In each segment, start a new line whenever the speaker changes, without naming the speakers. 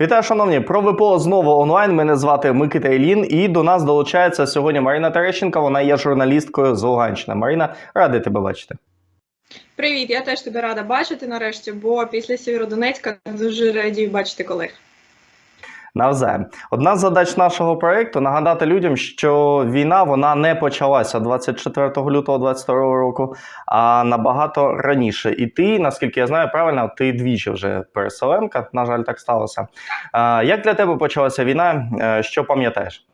Вітаю, шановні! Про ВПО знову онлайн. Мене звати Микита Ілін, і до нас долучається сьогодні Марина Терещенка. Вона є журналісткою з Луганщини. Марина, радий тебе бачити.
Привіт, я теж тебе рада бачити нарешті, бо після Сєвєродонецька дуже радію бачити колег.
Навзаєм. Одна з задач нашого проєкту нагадати людям, що війна вона не почалася 24 лютого 2022 року, а набагато раніше. І ти, наскільки я знаю, правильно, ти двічі вже переселенка. На жаль, так сталося. Як для тебе почалася війна? Е, Що пам'ятаєш?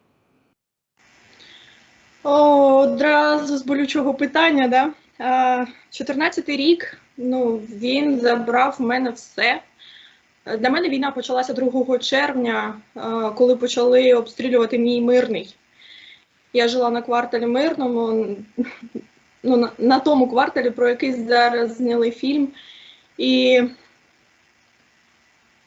О, одразу з болючого питання, да? 14-й рік, ну, він забрав в мене все. Для мене війна почалася 2 червня, коли почали обстрілювати мій мирний. Я жила на кварталі мирному, ну, на, на тому кварталі, про який зараз зняли фільм. І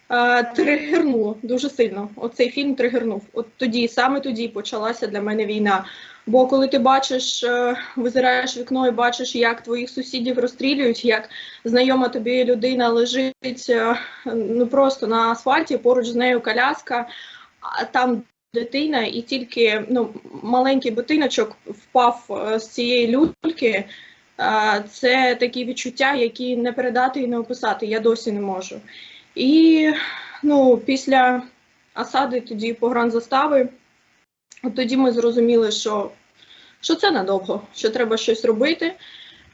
е, тригернуло дуже сильно. Оцей фільм тригернув. От тоді, саме тоді почалася для мене війна. Бо коли ти бачиш, е, визираєш вікно і бачиш, як твоїх сусідів розстрілюють, як знайома тобі людина лежить е, ну просто на асфальті, поруч з нею коляска, а там дитина, і тільки ну, маленький ботиночок впав е, з цієї люльки. Це такі відчуття, які не передати і не описати. Я досі не можу. І ну, після осади тоді погранзастави, тоді ми зрозуміли, що, що це надовго, що треба щось робити.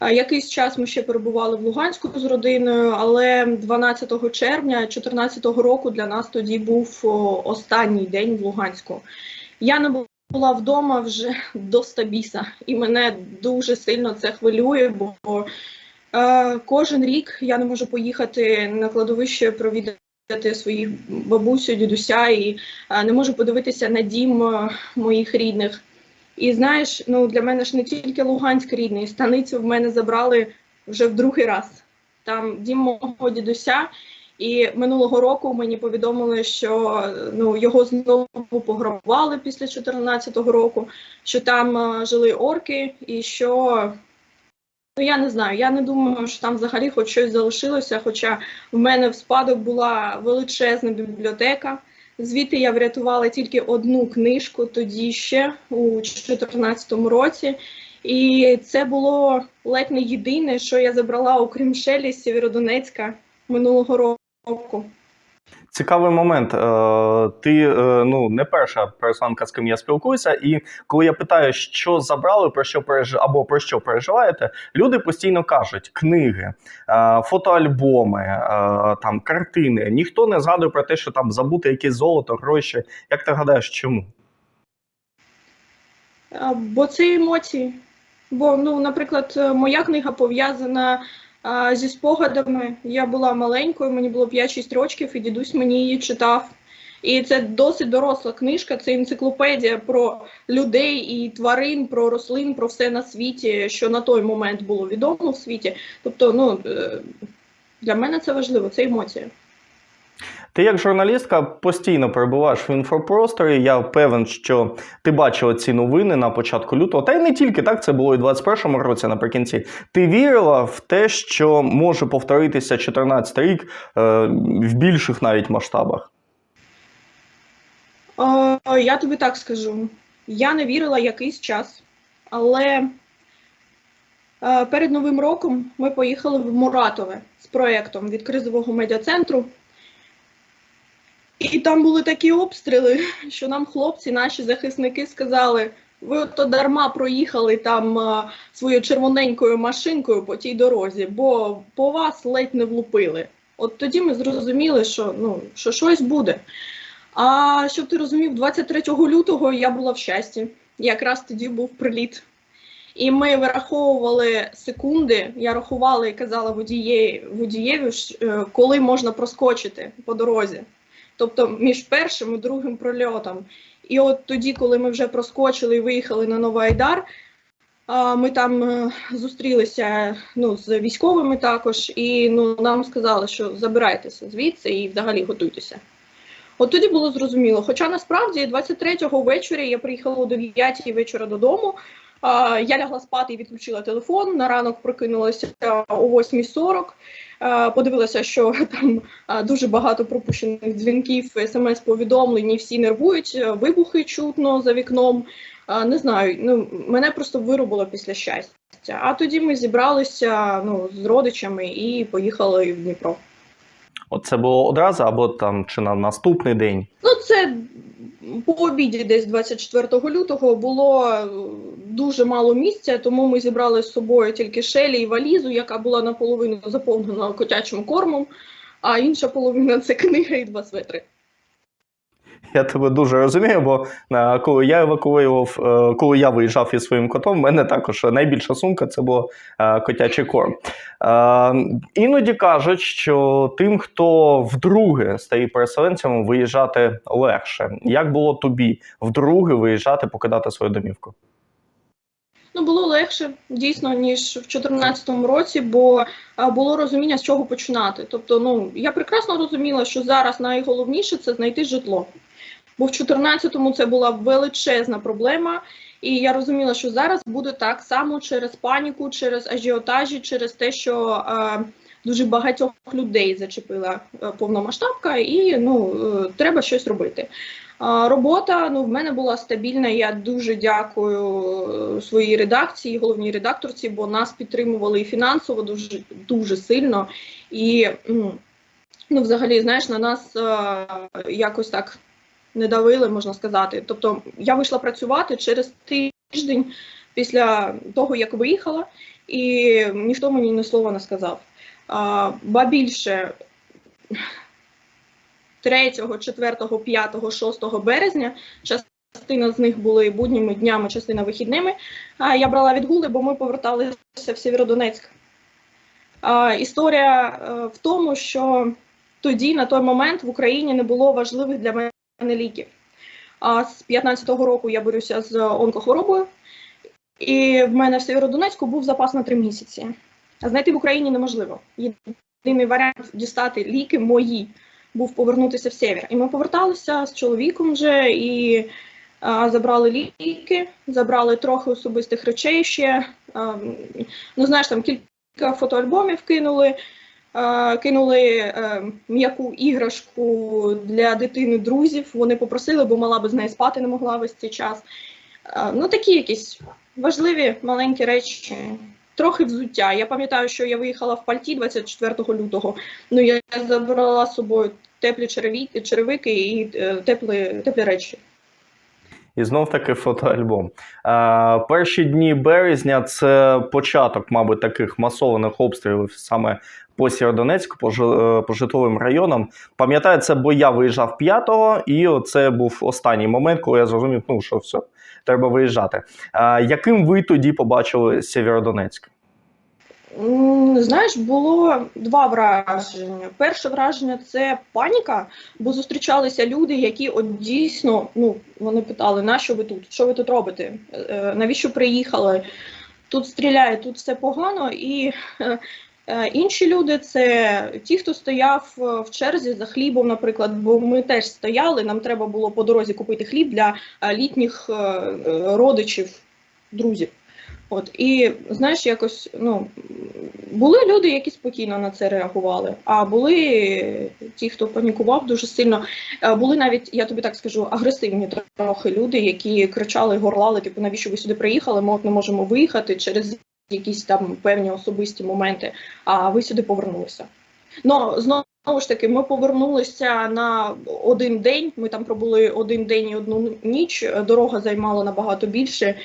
Якийсь час ми ще перебували в Луганську з родиною, але 12 червня 2014 року для нас тоді був останній день в Луганську. Я не була вдома вже до стабіса, і мене дуже сильно це хвилює, бо Е, Кожен рік я не можу поїхати на кладовище провідати своїх бабусю, дідуся і е, не можу подивитися на дім е, моїх рідних. І знаєш, ну для мене ж не тільки Луганськ рідний, станицю в мене забрали вже в другий раз. Там дім мого дідуся, і минулого року мені повідомили, що ну його знову пограбували після 2014 року, що там е, жили орки, і що Ну, я не знаю. Я не думаю, що там взагалі хоч щось залишилося. Хоча в мене в спадок була величезна бібліотека. Звідти я врятувала тільки одну книжку тоді ще у 2014 році. І це було ледь не єдине, що я забрала, окрім Шелі з Сєвєродонецька минулого року.
Цікавий момент. Е, Ти е, ну не перша пересонка, з ким я спілкуюся, і коли я питаю, що забрали, про що переж... або про що переживаєте, люди постійно кажуть книги, е, фотоальбоми, там картини. Ніхто не згадує про те, що там забути якесь золото, гроші. Як ти гадаєш, чому?
Бо це емоції. Бо, ну, наприклад, моя книга пов'язана зі спогадами. Я була маленькою, мені було 5-6 років, і дідусь мені її читав. І це досить доросла книжка, це енциклопедія про людей і тварин, про рослин, про все на світі, що на той момент було відомо в світі. Тобто, ну е, для мене це важливо, це емоція.
Ти як журналістка постійно перебуваєш в інфопросторі. Я певен, що ти бачила ці новини на початку лютого, та й не тільки так, це було і в 21-му році наприкінці. Ти вірила в те, що може повторитися 14 рік е, в більших навіть масштабах?
Е, я тобі так скажу. Я не вірила якийсь час, але е, перед Новим роком ми поїхали в Муратове з проєктом від кризового медіа-центру. І там були такі обстріли, що нам хлопці, наші захисники, сказали: ви ото дарма проїхали там своєю червоненькою машинкою по тій дорозі, бо по вас ледь не влупили. От тоді ми зрозуміли, що ну що щось буде. А щоб ти розумів, 23 лютого я була в щасті. Якраз тоді був приліт. І ми вираховували секунди. Я рахувала і казала водіє, водієві, е, коли можна проскочити по дорозі. Тобто між першим і другим прольотом. І от тоді, коли ми вже проскочили і виїхали на Новий Айдар, ми там е, зустрілися ну, з військовими також, і ну, нам сказали, що забирайтеся звідси і взагалі готуйтеся. От тоді було зрозуміло. Хоча насправді 23-го ввечері я приїхала о 9 вечора додому. Я лягла спати і відключила телефон. На ранок прокинулася о 8.40. Е, Подивилася, що там е, дуже багато пропущених дзвінків, смс-повідомлень, всі нервують, е, вибухи чутно за вікном. Не знаю, ну мене просто виробило після щастя. А тоді ми зібралися ну, з родичами і поїхали в Дніпро.
Це було одразу, або там чи на наступний день.
Ну, це по обіді, десь 24 лютого, було е, дуже мало місця, тому ми зібрали з собою тільки шелі і валізу, яка була наполовину заповнена котячим кормом, а інша половина це книга і два светри.
Я тебе дуже розумію, бо е, коли я евакуював, е, коли я виїжджав із своїм котом, в мене також найбільша сумка це було е, котячий корм. Іноді кажуть, що тим, хто вдруге стає переселенцем, виїжджати легше. Як було тобі вдруге виїжджати, покидати свою домівку?
Ну, було легше дійсно, ніж в 2014 році, бо було розуміння, з чого починати. Тобто, ну я прекрасно розуміла, що зараз найголовніше це знайти житло. Бо в 2014-му це була величезна проблема, і я розуміла, що зараз буде так само через паніку, через ажіотажі, через те, що е, дуже багатьох людей зачепила е, повномасштабка, і ну е, треба щось робити. А, Робота ну в мене була стабільна. Я дуже дякую е, своїй редакції, головній редакторці, бо нас підтримували і фінансово дуже дуже сильно. І ну, взагалі, знаєш, на нас е, якось так не давили, можна сказати. Тобто я вийшла працювати через тиждень після того, як виїхала, і ніхто мені ні слова не сказав. А, ба більше 3, 4, 5, 6 березня частина з них були будніми днями, частина вихідними. А я брала відгули, бо ми поверталися в Сєвєродонецьк. А, історія е, в тому, що тоді, на той момент, в Україні не було важливих для мене ліків. А з 15-го року я борюся з онкохворобою, і в мене в Сєвєродонецьку був запас на три місяці. А знайти в Україні неможливо. Єдиний варіант дістати ліки мої був повернутися в север. І ми поверталися з чоловіком вже і а, забрали ліки, забрали трохи особистих речей ще. А, ну, знаєш, там кілька фотоальбомів кинули. Е, Кинули е, м'яку іграшку для дитини друзів. Вони попросили, бо мала без неї спати не могла весь цей час. Е, Ну, такі якісь важливі маленькі речі. Трохи взуття. Я пам'ятаю, що я виїхала в пальті 24 лютого. Ну я забрала з собою теплі череві, черевики і теплі, теплі речі.
І знов таки фотоальбом. Е, перші дні березня це початок, мабуть, таких масованих обстрілів саме по Сєвєродонецьку, по, е, по житловим районам. Пам'ятаю, це, бо я виїжджав 5-го, і це був останній момент, коли я зрозумів, ну що все, треба виїжджати. Е, яким ви тоді побачили Сєвєродонецьк?
Знаєш, було два враження. Перше враження це паніка, бо зустрічалися люди, які от дійсно ну вони питали, на що ви тут? Що ви тут робите? Е, Навіщо приїхали? Тут стріляють, тут все погано. І е, е, інші люди це ті, хто стояв е, в черзі за хлібом, наприклад, бо ми теж стояли. Нам треба було по дорозі купити хліб для е, літніх е, е, родичів, друзів. От і знаєш, якось ну були люди, які спокійно на це реагували. А були ті, хто панікував дуже сильно. Е, Були навіть, я тобі так скажу, агресивні трохи люди, які кричали, горлали, типу, навіщо ви сюди приїхали? Ми от не можемо виїхати через якісь там певні особисті моменти. А ви сюди повернулися. Ну знову ж таки, ми повернулися на один день. Ми там пробули один день і одну ніч. Дорога займала набагато більше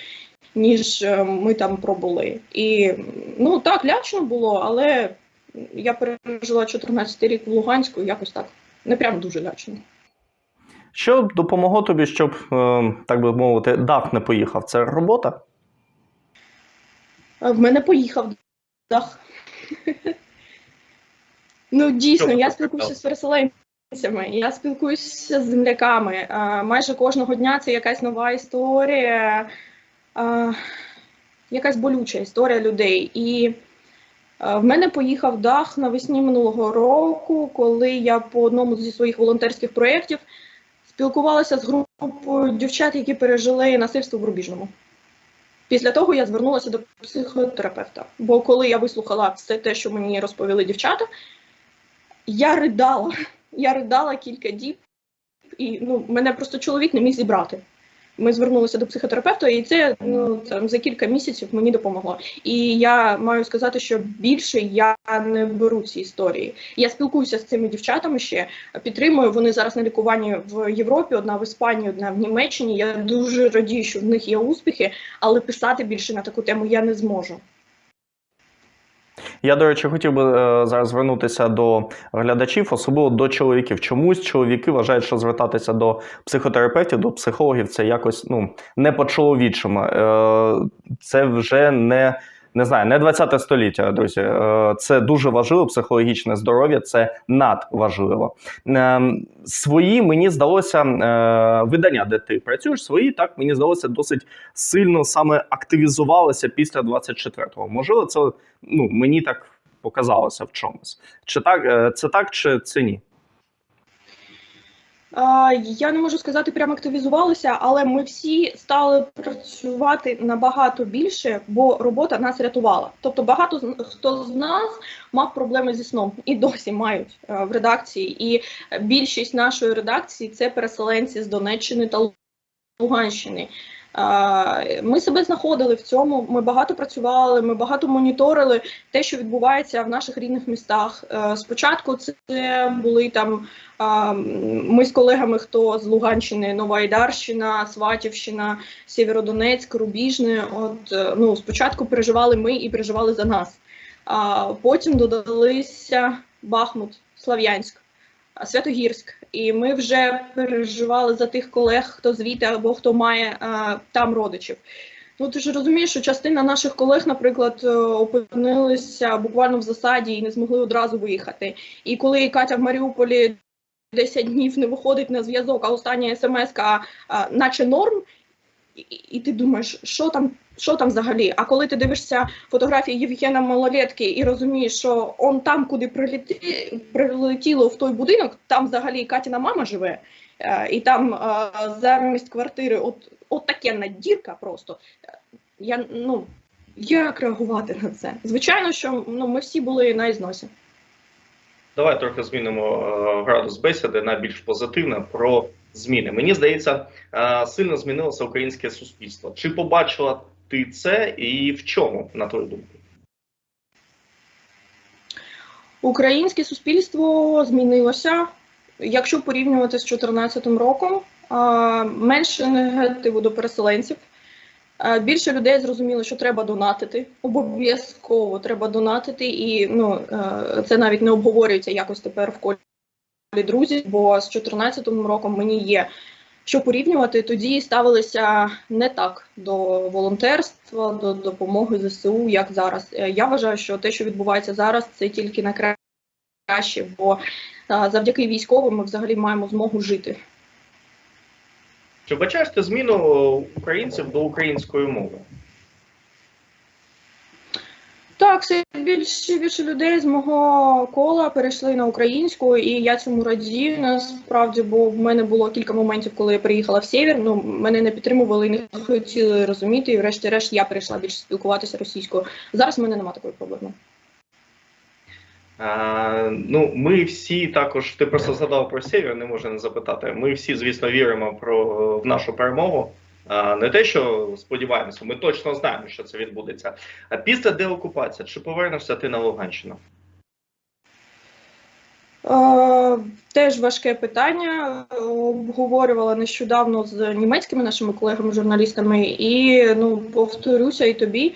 ніж е, ми там пробули. І ну так, лячно було, але я пережила 14 рік в Луганську, якось так. Не прям дуже лячно.
Що допомогло тобі, щоб, е, так би мовити, дах не поїхав? Це робота?
В мене поїхав дах. Ну, дійсно, я спілкуюся з переселенцями, я спілкуюся з земляками. Майже кожного дня це якась нова історія, якась болюча історія людей. І в мене поїхав дах навесні минулого року, коли я по одному зі своїх волонтерських проєктів спілкувалася з групою дівчат, які пережили насильство в Рубіжному. Після того я звернулася до психотерапевта. Бо коли я вислухала все те, що мені розповіли дівчата, я ридала. Я ридала кілька діб, і ну, мене просто чоловік не міг зібрати. Ми звернулися до психотерапевта, і це ну там за кілька місяців мені допомогло. І я маю сказати, що більше я не беру ці історії. Я спілкуюся з цими дівчатами ще підтримую. Вони зараз на лікуванні в Європі, одна в Іспанії, одна в Німеччині. Я дуже радію, що в них є успіхи, але писати більше на таку тему я не зможу.
Я, до речі, хотів би е, зараз звернутися до глядачів, особливо до чоловіків. Чомусь чоловіки вважають, що звертатися до психотерапевтів, до психологів це якось ну, не по-чоловічому. Е, це вже не. Не знаю, не 20 століття, друзі. Е, Це дуже важливо. Психологічне здоров'я це надважливо. Е, Свої мені здалося е, видання, де ти працюєш, свої так мені здалося досить сильно саме активізувалися після 24-го. Можливо, це ну, мені так показалося в чомусь. Чи так е, це так, чи це ні?
Я не можу сказати, прямо активізувалися, але ми всі стали працювати набагато більше, бо робота нас рятувала. Тобто, багато хто з нас мав проблеми зі сном і досі мають е, в редакції. І більшість нашої редакції це переселенці з Донеччини та Луганщини. Ми себе знаходили в цьому. Ми багато працювали, ми багато моніторили те, що відбувається в наших рідних містах. Е, Спочатку це були там ми з колегами, хто з Луганщини, Нова Айдарщина, Сватівщина, Сєвєродонецьк, Рубіжне. От е, ну спочатку переживали ми і переживали за нас. Потім додалися Бахмут, Слав'янськ, Святогірськ. І ми вже переживали за тих колег, хто звідти або хто має а, там родичів. Ну, ти ж розумієш, що частина наших колег, наприклад, е, опинилися буквально в засаді і не змогли одразу виїхати. І коли Катя в Маріуполі 10 днів не виходить на зв'язок, а остання смс наче норм, і, і ти думаєш, що там, що там взагалі? А коли ти дивишся фотографії Євгена Малолетки і розумієш, що он там, куди прилеті, прилетіло в той будинок, там взагалі Катіна мама живе, е, і там е, замість квартири от, от такенна дірка просто. Я, ну, як реагувати на це? Звичайно, що ну, ми всі були на ізносі.
Давай трохи змінимо е, градус бесіди на більш позитивне про зміни. Мені здається, сильно змінилося українське суспільство. Чи побачила ти це і в чому, на твою думку?
Українське суспільство змінилося. Якщо порівнювати з 2014 роком, менше негативу до переселенців. Більше людей зрозуміло, що треба донатити. Обов'язково треба донатити, і ну е, це навіть не обговорюється якось тепер в колі друзів. Бо з 2014 роком мені є що порівнювати. Тоді ставилися не так до волонтерства, до допомоги ЗСУ, як зараз. Е, Я вважаю, що те, що відбувається зараз, це тільки на краще, бо завдяки військовим ми взагалі маємо змогу жити.
Чи бачаєш ти зміну українців до української мови?
Так, все більше більше людей з мого кола перейшли на українську, і я цьому радію насправді, бо в мене було кілька моментів, коли я приїхала в Сєвєр, ну мене не підтримували і не хотіли розуміти. І врешті-решт я перейшла більше спілкуватися російською. Зараз в мене немає такої проблеми.
А, ну, ми всі також, ти просто згадав про север, не можу не запитати. Ми всі, звісно, віримо про в нашу перемогу. Не те, що сподіваємося, ми точно знаємо, що це відбудеться. А після деокупації, чи повернешся ти на Луганщину?
Теж важке питання. Обговорювала нещодавно з німецькими нашими колегами-журналістами, і ну повторюся і тобі.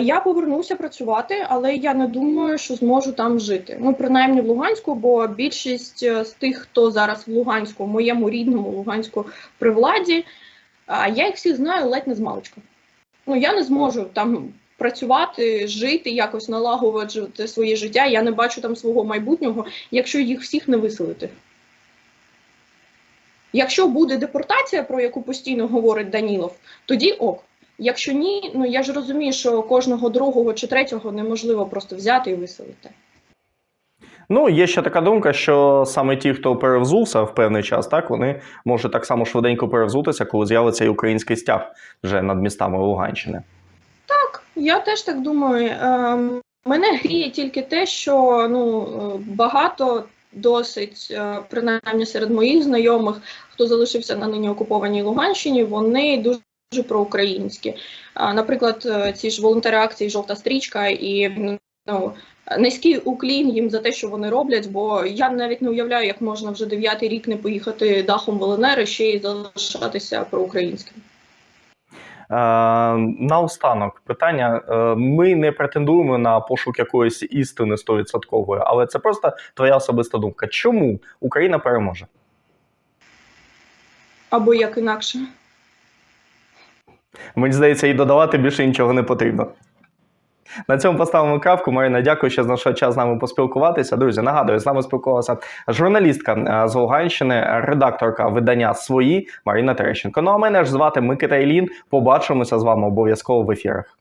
Я повернуся працювати, але я не думаю, що зможу там жити. Ну, принаймні в Луганську, бо більшість з тих, хто зараз в Луганську, моєму рідному Луганську при владі, а я їх всіх знаю ледь не з маличку. Ну я не зможу там працювати, жити, якось налагоджувати своє життя. Я не бачу там свого майбутнього, якщо їх всіх не виселити. Якщо буде депортація, про яку постійно говорить Данілов, тоді ок. Якщо ні, ну я ж розумію, що кожного другого чи третього неможливо просто взяти і виселити.
Ну, є ще така думка, що саме ті, хто перевзувся в певний час, так вони можуть так само швиденько перевзутися, коли з'явиться і український стяг вже над містами Луганщини.
Так, я теж так думаю. Ем, Мене гріє тільки те, що ну е, багато досить, е, принаймні серед моїх знайомих, хто залишився на нині окупованій Луганщині, вони дуже. Проукраїнські. Наприклад, е, ці ж волонтери акції Жовта стрічка і ну, низький уклін їм за те, що вони роблять, бо я навіть не уявляю, як можна вже дев'ятий рік не поїхати дахом в ЛНР і ще й залишатися проукраїнським.
Е, наостанок питання: Е, ми не претендуємо на пошук якоїсь істини 100%, але це просто твоя особиста думка. Чому Україна переможе?
Або як інакше.
Мені здається, і додавати більше нічого не потрібно. На цьому поставимо крапку. Марина, дякую, що знайшла час з нами поспілкуватися. Друзі, нагадую, з нами спілкувалася журналістка е, з Луганщини, редакторка видання свої Марина Терещенко. Ну а мене ж звати Микита Ілін. Побачимося з вами обов'язково в ефірах.